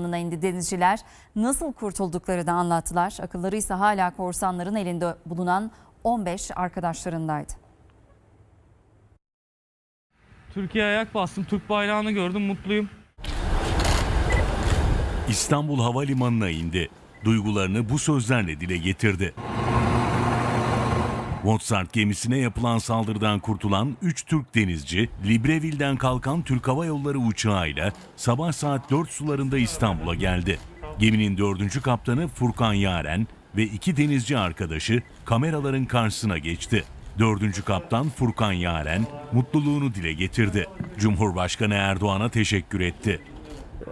Limanına indi denizciler nasıl kurtuldukları da anlattılar. Akılları ise hala korsanların elinde bulunan 15 arkadaşlarındaydı. Türkiye'ye ayak bastım. Türk bayrağını gördüm. Mutluyum. İstanbul Havalimanı'na indi. Duygularını bu sözlerle dile getirdi. Mozart gemisine yapılan saldırıdan kurtulan 3 Türk denizci, Libreville'den kalkan Türk Hava Yolları uçağıyla sabah saat 4 sularında İstanbul'a geldi. Geminin dördüncü kaptanı Furkan Yaren ve iki denizci arkadaşı kameraların karşısına geçti. Dördüncü kaptan Furkan Yaren mutluluğunu dile getirdi. Cumhurbaşkanı Erdoğan'a teşekkür etti.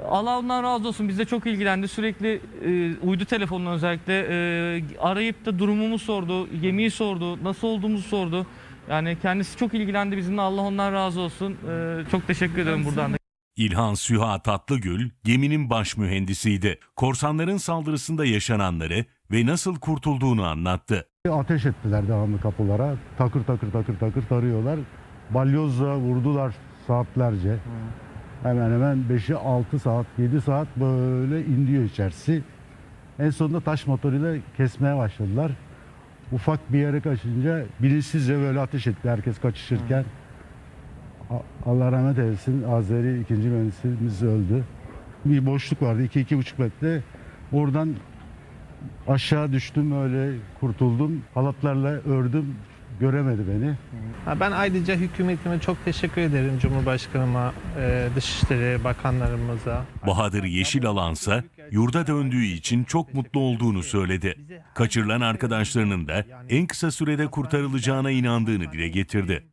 Allah ondan razı olsun. Bizde çok ilgilendi. Sürekli e, uydu telefonla özellikle e, arayıp da durumumuzu sordu. Gemiyi sordu. Nasıl olduğumuzu sordu. Yani kendisi çok ilgilendi bizimle. Allah ondan razı olsun. E, çok teşekkür ederim buradan da. İlhan Süha Tatlıgül geminin baş mühendisiydi. Korsanların saldırısında yaşananları ve nasıl kurtulduğunu anlattı. Ateş ettiler devamlı kapılara. Takır takır takır takır tarıyorlar. Balyozla vurdular saatlerce. Hemen hemen 5'i 6 saat, 7 saat böyle indiriyor içerisi. En sonunda taş motoruyla kesmeye başladılar. Ufak bir yere kaçınca bilinçsizce böyle ateş etti herkes kaçışırken. Allah rahmet eylesin Azeri ikinci mühendisimiz öldü. Bir boşluk vardı 2-2,5 metre. Oradan Aşağı düştüm öyle kurtuldum. Halatlarla ördüm. Göremedi beni. Ha, Ben ayrıca hükümetime çok teşekkür ederim Cumhurbaşkanıma, e, Dışişleri Bakanlarımıza. Bahadır Yeşilalansa yurda döndüğü için çok mutlu olduğunu söyledi. Kaçırılan arkadaşlarının da en kısa sürede kurtarılacağına inandığını dile getirdi.